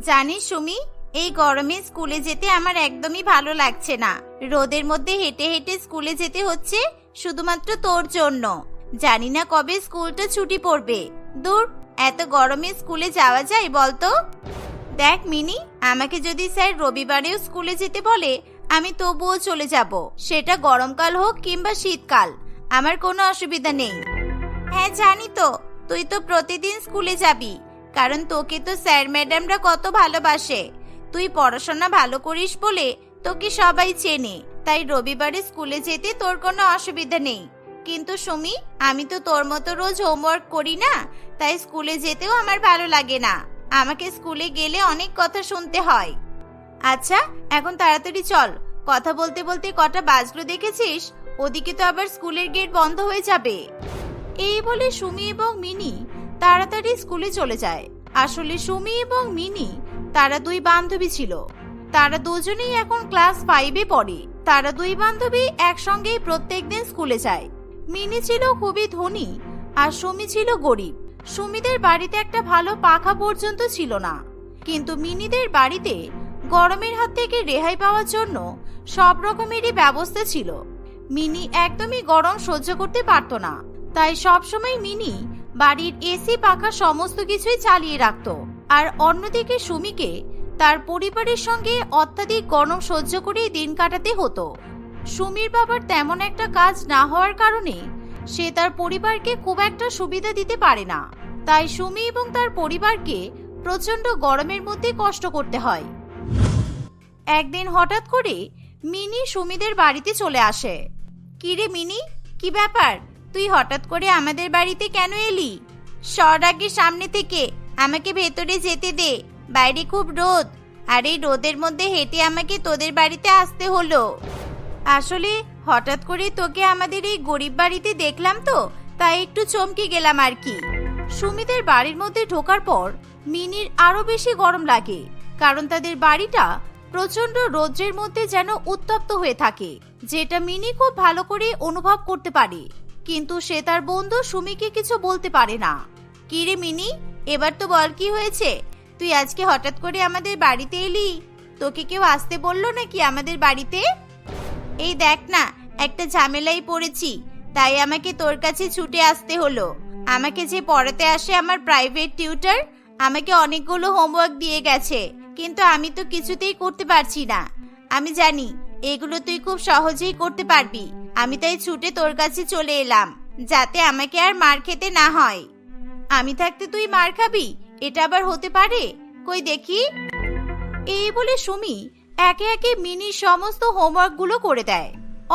জানিস সুমি, এই গরমে স্কুলে যেতে আমার একদমই ভালো লাগছে না। রোদের মধ্যে হেঁটে হেঁটে স্কুলে যেতে হচ্ছে শুধুমাত্র তোর জন্য। জানি না কবে স্কুলটা ছুটি পড়বে। দূর, এত গরমে স্কুলে যাওয়া যায় বলতো? দেখ মিনি, আমাকে যদি স্যার রবিবারেও স্কুলে যেতে বলে, আমি তবুও চলে যাব। সেটা গরমকাল হোক কিংবা শীতকাল, আমার কোনো অসুবিধা নেই। হ্যাঁ জানি তো, তুই তো প্রতিদিন স্কুলে যাবি। কারণ তোকে তো স্যার ম্যাডামরা কত ভালোবাসে। তুই পড়াশোনা ভালো করিস বলে তোকে সবাই চেনে। তাই রবিবারে স্কুলে যেতে তোর কোনো অসুবিধা নেই। কিন্তু সুমি, আমি তো তোর মতো রোজ হোমওয়ার্ক করি না, তাই স্কুলে যেতেও আমার ভালো লাগে না। আমাকে স্কুলে গেলে অনেক কথা শুনতে হয়। আচ্ছা এখন তাড়াতাড়ি চল। কথা বলতে বলতে কটা বাজলো দেখেছিস? ওদিকে তো আবার স্কুলের গেট বন্ধ হয়ে যাবে। এই বলে সুমি এবং মিনি তাড়াতাড়ি স্কুলে চলে যায়। আসলে সুমি এবং মিনি, তারা দুই বান্ধবী ছিল। তারা দুজনেই এখন ক্লাস ফাইভে পড়ে। তারা দুই বান্ধবী একসঙ্গেই প্রত্যেক দিন স্কুলে যায়। মিনি ছিল খুবই ধনী আর সুমি ছিল গরিব। সুমিদের বাড়িতে একটা ভালো পাখা পর্যন্ত ছিল না। কিন্তু মিনিদের বাড়িতে গরমের হাত থেকে রেহাই পাওয়ার জন্য সব রকমেরই ব্যবস্থা ছিল। মিনি একদমই গরম সহ্য করতে পারত না। তাই সবসময় মিনি বাড়ির এসি পাখা সমস্ত কিছুই চালিয়ে রাখত। আর অন্যদিকে সুমিকে তার পরিবারের সঙ্গে অত্যাধিক গরম সহ্য করেই দিন কাটাতে হতো। সুমির বাবার তেমন একটা কাজ না হওয়ার কারণে সে তার পরিবারকে খুব একটা সুবিধা দিতে পারে না। তাই সুমি এবং তার পরিবারকে প্রচণ্ড গরমের মধ্যে কষ্ট করতে হয়। একদিন হঠাৎ করে মিনি সুমিদের বাড়িতে চলে আসে। কিরে মিনি, কি ব্যাপার? তুই হঠাৎ করে আমাদের বাড়িতে কেন এলি? সর আগে সামনে থেকে আমাকে ভেতরে যেতে দে। বাইরে খুব রোদ। আর এই রোদের মধ্যে হেঁটে আমাকে তোদের বাড়িতে আসতে হলো। আসলে হঠাৎ করে তোকে আমাদের এই গরিব বাড়িতে দেখলাম তো, তাই একটু চমকে গেলাম আর কি। সুমিতের বাড়ির মধ্যে ঢোকার পর মিনির আরও বেশি গরম লাগে, কারণ তাদের বাড়িটা প্রচণ্ড রৌদ্রের মধ্যে যেন উত্তপ্ত হয়ে থাকে, যেটা মিনি খুব ভালো করে অনুভব করতে পারে। কিন্তু সে তার বন্ধু সুমিকে কিছু বলতে পারে না। কি রে মিনি? এবার তো বল কি হয়েছে? তুই আজকে হঠাৎ করে আমাদের বাড়িতে এলি? তোকে কেউ আসতে বলল নাকি আমাদের বাড়িতে? এই দেখ না, একটা ঝামেলাই পড়েছি, তাই আমাকে তোর কাছে ছুটে আসতে হলো। আমাকে যে পড়াতে আসে আমার প্রাইভেট টিউটার আমাকে অনেকগুলো হোমওয়ার্ক দিয়ে গেছে, কিন্তু আমি তো কিছুতেই করতে পারছি না। আমি জানি, এগুলো তুই খুব সহজেই করতে পারবি। আমি তাই ছুটে তোর কাছে চলে এলাম, যাতে আমাকে আর মার খেতে না হয়। আমি থাকতে তুই মার খাবি? এটা আবার হতে পারে? কই দেখি। এই বলে সুমি একে একে মিনির সমস্ত হোমওয়ার্কগুলো করে দেয়।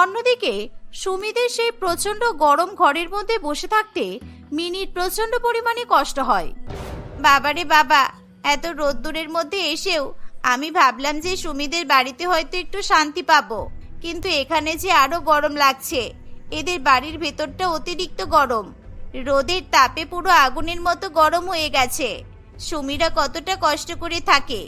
অন্যদিকে সুমিদের সেই প্রচণ্ড গরম ঘরের মধ্যে বসে থাকতে মিনির প্রচণ্ড পরিমাণে কষ্ট হয়। বাবারে বাবা, এত রোদ্দুরের মধ্যে এসেও আমি ভাবলাম যে সুমিদের বাড়িতে হয়তো একটু শান্তি পাবো। কিন্তু এখানে যে আরও গরম লাগছে। এদের বাড়ির ভেতরটা অতিরিক্ত গরম। রোদের তাপে পুরো আগুনের মতো গরম হয়ে গেছে। সুমিরা কতটা কষ্ট করে থাকে।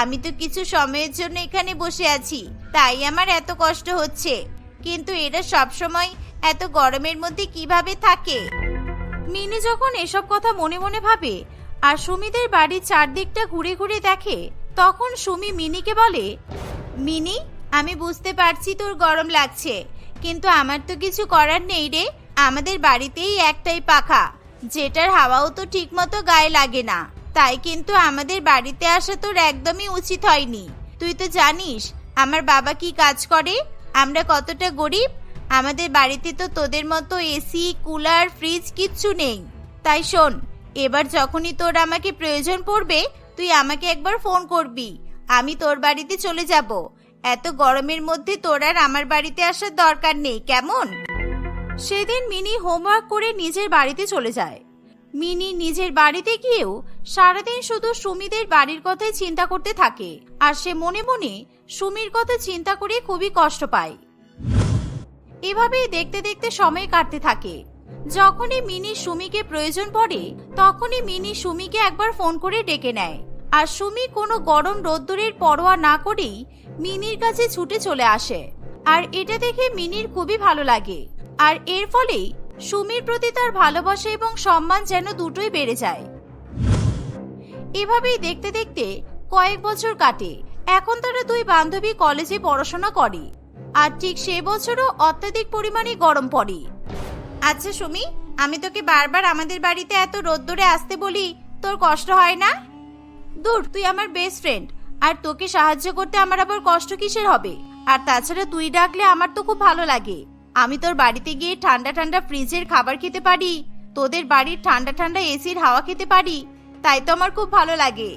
আমি তো কিছু সময়ের জন্য এখানে বসে আছি, তাই আমার এত কষ্ট হচ্ছে। কিন্তু এরা সব সময় এত গরমের মধ্যে কীভাবে থাকে? মিনি যখন এসব কথা মনে মনে ভাবে আর সুমিদের বাড়ির চারদিকটা ঘুরে ঘুরে দেখে, তখন সুমি মিনিকে বলে, মিনি আমি বুঝতে পারছি তোর গরম লাগছে, কিন্তু আমার তো কিছু করার নেই রে। আমাদের বাড়িতেই একটাই পাখা, যেটার হাওয়াও তো ঠিকমতো গায়ে লাগে না। তাই কিন্তু আমাদের বাড়িতে আসা তোর একদমই উচিত হয়নি। তুই তো জানিস, আমার বাবা কি কাজ করে? আমরা কতটা গরিব, আমাদের বাড়িতে তো তোদের মতো এসি, কুলার, ফ্রিজ কিচ্ছু নেই। তাই শোন, এবার যখনই তোর আমাকে প্রয়োজন পড়বে, তুই আমাকে একবার ফোন করবি, আমি তোর বাড়িতে চলে যাব। এত গরমের মধ্যে তোর আর আমার বাড়িতে আসার দরকার নেই, কেমন? সেদিন মিনি হোমওয়ার্ক করে নিজের বাড়িতে চলে যায়। মিনি নিজের বাড়িতে গিয়েও সারাদিন শুধু সুমিদের বাড়ির কথাই চিন্তা করতে থাকে আর সে মনে মনে সুমির কথা চিন্তা করে খুবই কষ্ট পায়। এভাবেই দেখতে দেখতে সময় কাটতে থাকে। যখনই মিনি সুমিকে প্রয়োজন পড়ে, তখনই মিনি সুমিকে একবার ফোন করে ডেকে নেয়। আর সুমি কোনো গরম রোদ্দুরের পরোয়া না করেই মিনির কাছে ছুটে চলে আসে। আর এটা দেখে মিনির খুবই ভালো লাগে। আর এর ফলেই সুমির প্রতি তার ভালোবাসা এবং সম্মান যেন দুটোই বেড়ে যায়। এভাবেই দেখতে দেখতে কয়েক বছর কাটে। এখন তারা দুই বান্ধবী কলেজে পড়াশোনা করে। আর ঠিক সে বছরও অত্যাধিক পরিমাণে গরম পড়ে। আচ্ছা সুমি, আমি তোকে বারবার আমাদের বাড়িতে এত রোদ্দুরে আসতে বলি, তোর কষ্ট হয় না? দূর, তুই আমার বেস্ট ফ্রেন্ড আর তোকে সাহায্য করতে আমার আবার কষ্ট কিসের হবে? আর তাছাড়া তুই ডাকলে আমার তো খুব ভালো লাগে। আমি তোর বাড়িতে গিয়ে ঠান্ডা ঠান্ডা ফ্রিজের খাবার খেতে পারি। তোদের বাড়ির ঠান্ডা ঠান্ডা এসির হাওয়া খেতে পারি। তাই তো আমার খুব ভালো লাগে।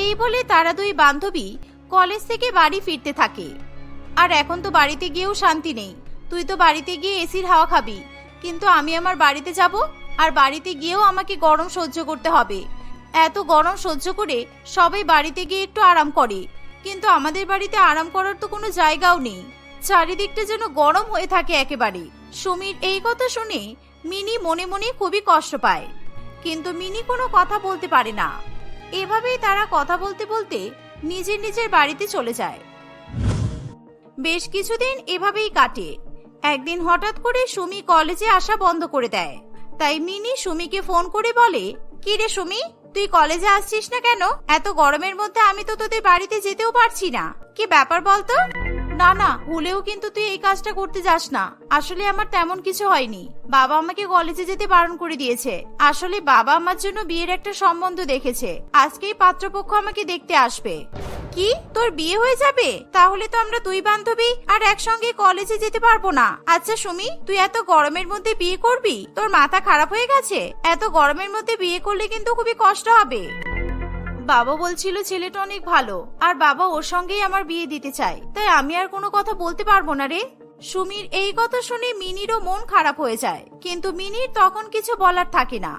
এই বলে তারা দুই বান্ধবী কলেজ থেকে বাড়ি ফিরতে থাকে। আর এখন তো বাড়িতে গিয়েও শান্তি নেই। তুই তো বাড়িতে গিয়ে এসির হাওয়া খাবি। কিন্তু আমি আমার বাড়িতে যাব, আর বাড়িতে গিয়েও আমাকে গরম সহ্য করতে হবে। এত গরম সহ্য করে সবাই বাড়িতে গিয়ে একটু আরাম করে। কিন্তু আমাদের বাড়িতে আরাম করার তো কোনো জায়গাও নেই। চারিদিকটা যেন গরম হয়ে থাকে একেবারে। সুমির এই কথা শুনে মিনি মনে মনে খুবই কষ্ট পায়। কিন্তু মিনি কোনো কথা বলতে পারে না। এভাবেই তারা কথা বলতে বলতে নিজের নিজের বাড়িতে চলে যায়। বেশ কিছুদিন এভাবেই কাটে। একদিন হঠাৎ করে সুমি কলেজে আসা বন্ধ করে দেয়। তাই মিনি সুমিকে ফোন করে বলে, কি রে সুমি? তুই কলেজে আসছিস না কেন? এত গরমের মধ্যে আমি তো তোদের বাড়িতে যেতেও পারছি না। কি ব্যাপার বলতো? না না ভুলেও কিন্তু তুই এই কাজটা করতে যাস না। আসলে আমার তেমন কিছু হয়নি। বাবা আমাকে কলেজে যেতে বারণ করে দিয়েছে। আসলে বাবা আমার জন্য বিয়ের একটা সম্বন্ধ দেখেছে। আজকেই পাত্রপক্ষ আমাকে দেখতে আসবে। কি? তোর বিয়ে হয়ে যাবে? তাহলে তো আমরা দুই বান্ধবী আর একসঙ্গে কলেজে যেতে পারব না। আচ্ছা সুমি, তুই এত গরমের মধ্যে বিয়ে করবি? তোর মাথা খারাপ হয়ে গেছে? এত গরমের মধ্যে বিয়ে করলে কিন্তু খুবই কষ্ট হবে। বাবা বলছিল ছেলেটা অনেক ভালো, আর বাবা ওর সঙ্গেই আমার বিয়ে দিতে চায়। তাই আমি আর কোনো কথা বলতে পারব না রে। সুমির এই কথা শুনে মিনিরও মন খারাপ হয়ে যায়। কিন্তু মিনির তখন কিছু বলার থাকে না।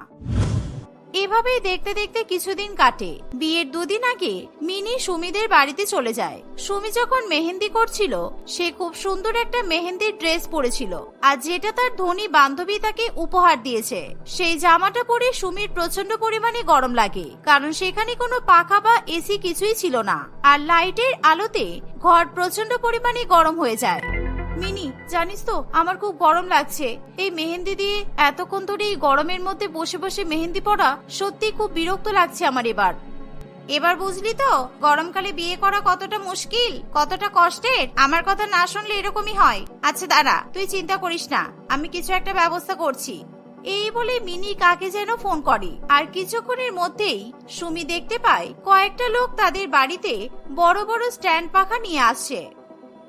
এভাবেই দেখতে দেখতে কিছুদিন কাটে। বিয়ের দুদিন আগে মিনি সুমিদের বাড়িতে চলে যায়। সুমি যখন মেহেন্দি করছিল, সে খুব সুন্দর একটা মেহেন্দির ড্রেস পরেছিল আর যেটা তার ধনী বান্ধবী তাকে উপহার দিয়েছে। সেই জামাটা পরে সুমির প্রচণ্ড পরিমাণে গরম লাগে, কারণ সেখানে কোনো পাখা বা এসি কিছুই ছিল না। আর লাইটের আলোতে ঘর প্রচণ্ড পরিমাণে গরম হয়ে যায়। মিনি, জানিস তো, আমার খুব গরম লাগছে। এই মেহেন্দি দিয়ে এতক্ষণ ধরে এই গরমের মধ্যে বসে বসে মেহেন্দি পড়া সত্যি খুব বিরক্ত লাগছে আমার এবার। এবার বুঝলি তো, গরমকালে বিয়ে করা কতটা মুশকিল, কতটা কষ্টের, আমার কথা না শুনলে এরকমই হয়। আচ্ছা দাঁড়া, তুই চিন্তা করিস না, আমি কিছু একটা ব্যবস্থা করছি। এই বলে মিনি কাকে যেন ফোন করে, আর কিছুক্ষণের মধ্যেই সুমি দেখতে পায় কয়েকটা লোক তাদের বাড়িতে বড় বড় স্ট্যান্ড পাখা নিয়ে আসছে।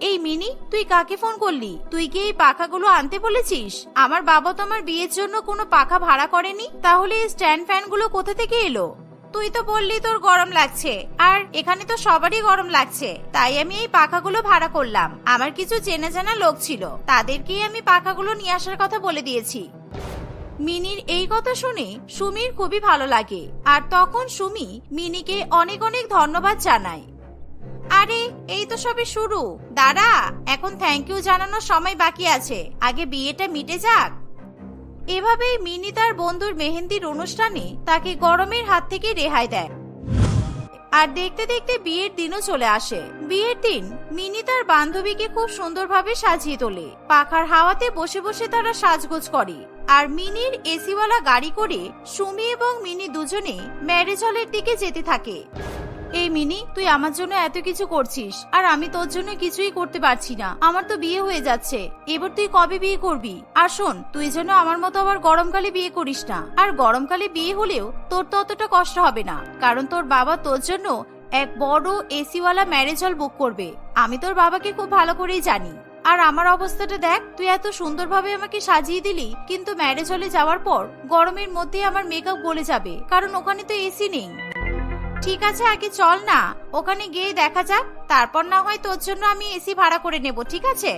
এই মিনি, তুই কাকে ফোন করলি? তুই কি এই পাখাগুলো আনতে বলেছিস? আমার বাবা তো আমার বিয়ের জন্য কোনো পাখা ভাড়া করেনি, তাহলে এই স্ট্যান্ড ফ্যানগুলো কোথা থেকে এলো? তুই তো বললি তোর গরম লাগছে, আর এখানে তো সবারই গরম লাগছে, তাই আমি এই পাখাগুলো ভাড়া করলাম। আমার কিছু চেনা জানা লোক ছিল, তাদেরকেই আমি পাখাগুলো নিয়ে আসার কথা বলে দিয়েছি। মিনির এই কথা শুনে সুমির খুবই ভালো লাগে, আর তখন সুমি মিনিকে অনেক অনেক ধন্যবাদ জানায়। আরে, এই তো সবে শুরু। দাঁড়া, এখন থ্যাংক ইউ জানানোর সময় বাকি আছে। আগে বিয়েটা মিটে যাক। এভাবেই মিনি তার বন্ধুর মেহেন্দির অনুষ্ঠানে তাকে গরমের হাত থেকে রেহাই দেয়। আর দেখতে দেখতে বিয়ের দিনও চলে আসে। বিয়ের দিন মিনি তার বান্ধবীকে খুব সুন্দরভাবে সাজিয়ে তোলে। পাখার হাওয়াতে বসে বসে তারা সাজগোজ করে। আর মিনির এসিওয়ালা গাড়ি করে সুমি এবং মিনি দুজনে ম্যারেজ হলের দিকে যেতে থাকে। এই মিনি, তুই আমার জন্য এত কিছু করছিস, আর আমি তোর জন্য কিছুই করতে পারছি না। আমার তো বিয়ে হয়ে যাচ্ছে। এবার তুই কবে বিয়ে করবি? আর শোন, তুই যেন আমার মতো আবার গরমকালে বিয়ে করিস না। আর গরমকালে বিয়ে হলেও তোর তো অতটা কষ্ট হবে না। কারণ তোর বাবা তোর জন্য এক বড় এসিওয়ালা ম্যারেজ হল বুক করবে। আমি তোর বাবাকে খুব ভালো করেই জানি। আর আমার অবস্থাটা দেখ, তুই এত সুন্দরভাবে আমাকে সাজিয়ে দিলি, কিন্তু ম্যারেজ হলে যাওয়ার পর গরমের মধ্যে আমার মেকআপ গলে যাবে। কারণ ওখানে তো এসি নেই। ঠিক আছে, আগে চল না। ওখানে গিয়ে দেখা যাক। তারপর না হয় তোর জন্য আমি এসি ভাড়া করে নেব, ঠিক আছে?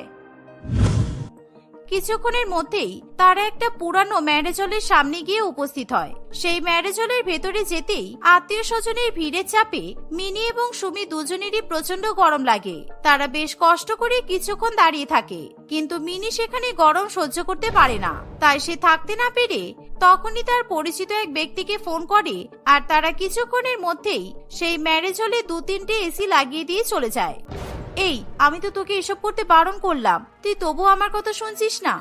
কিছুক্ষণের মধ্যেই তারা একটা পুরানো ম্যারেজ হলের সামনে গিয়ে উপস্থিত হয়। সেই ম্যারেজ হলের ভেতরে যেতেই আত্মীয় স্বজনের ভিড়ের চাপে মিনি এবং সুমি দুজনেরই প্রচণ্ড গরম লাগে। তারা বেশ কষ্ট করে কিছুক্ষণ দাঁড়িয়ে থাকে, কিন্তু মিনি সেখানে গরম সহ্য করতে পারে না। তাই সে থাকতে না পেরে তখনই তার পরিচিত এক ব্যক্তিকে ফোন করে আর তারা কিছুক্ষণের মধ্যেই সেই ম্যারেজ হলে দু তিনটে এসি লাগিয়ে দিয়ে চলে যায়। এই, আমি তো তোকে এসব করতে বারণ করলাম। তুই তবু আমার কথা শুনছিস না?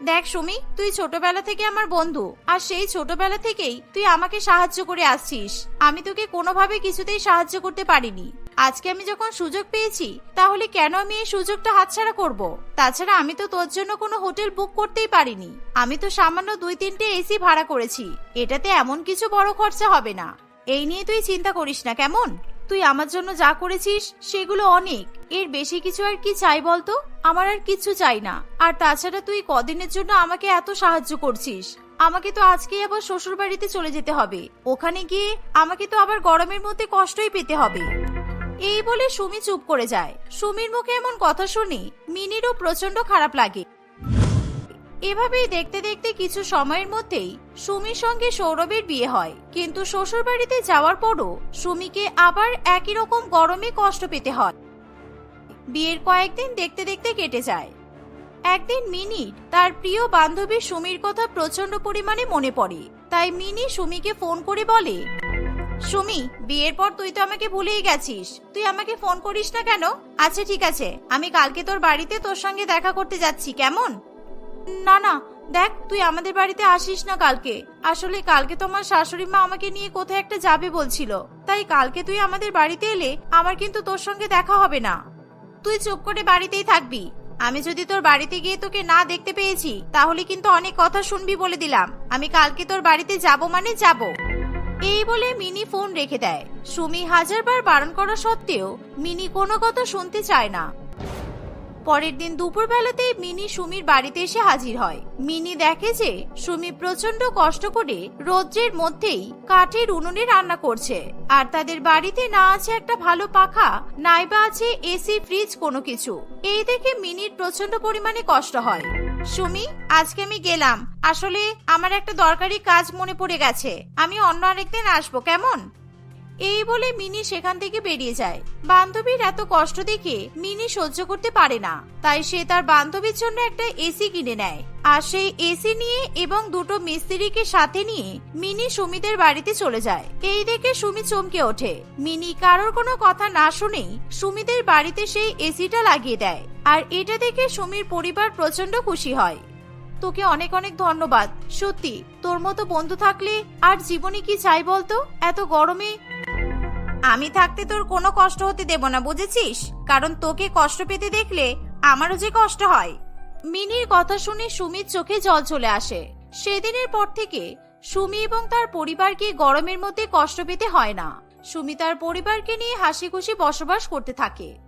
দেখ সুমি, তুই ছোটবেলা থেকে আমার বন্ধু, আর সেই ছোটবেলা থেকেই তুই আমাকে সাহায্য করে আসছিস। আমি তোকে কোনোভাবে কিছুতেই সাহায্য করতে পারিনি। আজকে আমি যখন সুযোগ পেয়েছি, তাহলে কেন আমি এই সুযোগটা হাতছাড়া করব? তাছাড়া আমি তো তোর জন্য কোনো হোটেল বুক করতেই পারিনি। আমি তো সামান্য দুই তিনটে এসি ভাড়া করেছি। এটাতে এমন কিছু বড় খরচা হবে না। এই নিয়ে তুই চিন্তা করিস না, কেমন? তুই আমার জন্য যা করেছিস সেগুলো অনেক। এর বেশি কিছু আর কি চাই বলতো? আমার আর কিছু চাই না। আর তাছাড়া তুই কদিনের জন্য আমাকে এত সাহায্য করছিস। আমাকে তো আজকেই আবার শ্বশুর বাড়িতে চলে যেতে হবে। ওখানে গিয়ে আমাকে তো আবার গরমের মধ্যে কষ্টই পেতে হবে। এই বলে সুমি চুপ করে যায়। সুমির মুখে এমন কথা শুনি মিনিরও প্রচণ্ড খারাপ লাগে। এভাবেই দেখতে দেখতে কিছু সময়ের মধ্যেই সুমির সঙ্গে সৌরভের বিয়ে হয়। কিন্তু শ্বশুর বাড়িতে যাওয়ার পরও সুমিকে আবার একই রকম গরমে কষ্ট পেতে হয়। বিয়ের কয়েকদিন দেখতে দেখতে কেটে যায়। একদিন মিনি তার প্রিয় বান্ধবী সুমির কথা প্রচণ্ড পরিমাণে মনে পড়ে। তাই মিনি সুমিকে ফোন করে বলে, সুমি, বিয়ের পর তুই তো আমাকে ভুলেই গেছিস। তুই আমাকে ফোন করিস না কেন? আচ্ছা ঠিক আছে। আমি কালকে তোর বাড়িতে তোর সঙ্গে দেখা করতে যাচ্ছি। কেমন? না না, দেখ, তুই আমাদের বাড়িতে আসিস না কালকে। আসলে কালকে তোমার শাশুড়ি মা আমাকে নিয়ে কোথায় একটা যাবে বলছিল। তাই কালকে তুই আমাদের বাড়িতে এলে আমার কিন্তু তোর সঙ্গে দেখা হবে না। তুই চুপ করে বাড়িতেই থাকবি। আমি যদি তোর বাড়িতে গিয়ে তোকে না দেখতে পেয়েছি, তাহলে কিন্তু অনেক কথা শুনবি বলে দিলাম। আমি কালকে তোর বাড়িতে যাব মানে যাব। এই বলে মিনি ফোন রেখে দেয়। সুমি হাজারবার বারণ করা সত্ত্বেও মিনি কোনো কথা শুনতে চায় না। পরের দিন দুপুর বেলাতেই মিনি সুমির বাড়িতে এসে হাজির হয়। মিনি দেখে যে সুমি প্রচণ্ড কষ্ট করে রৌদ্রের মধ্যেই কাঠের উনুনে রান্না করছে। আর তাদের বাড়িতে না আছে একটা ভালো পাখা, নাইবা আছে এসি, ফ্রিজ কোনো কিছু। এই দেখে মিনির প্রচণ্ড পরিমাণে কষ্ট হয়। সুমি, আজকে আমি গেলাম। আসলে আমার একটা দরকারি কাজ মনে পড়ে গেছে। আমি অন্য আরেকদিন আসব, কেমন? এই বলে মিনি সেখান থেকে বেরিয়ে যায়। বান্ধবীর এত কষ্ট দেখে মিনি সহ্য করতে পারে না। তাই সে তার বান্ধবীর জন্য একটা এসি কিনে নেয়। আর সেই এসি নিয়ে এবং দুটো মিস্ত্রিকে সাথে নিয়ে মিনি সুমিদের বাড়িতে চলে যায়। এই দেখে সুমি চমকে ওঠে। মিনি কারোর কোনো কথা না শুনেই সুমিদের বাড়িতে সেই এসিটা লাগিয়ে দেয়। আর এটা দেখে সুমির পরিবার প্রচণ্ড খুশি হয়। তোকে অনেক অনেক ধন্যবাদ। সত্যি, তোর মতো বন্ধু থাকলে আর জীবনে কি চাই বলতো? এত গরমে। আমি থাকতে তোর কোনো কষ্ট হতে দেব না, বুঝেছিস? কারণ তোকে কষ্ট পেতে দেখলে আমারও যে কষ্ট হয়। মিনির কথা শুনে সুমির চোখে জল চলে আসে। সেদিনের পর থেকে সুমি এবং তার পরিবারকে গরমের মধ্যে কষ্ট পেতে হয় না। সুমি তার পরিবারকে নিয়ে হাসি খুশি বসবাস করতে থাকে।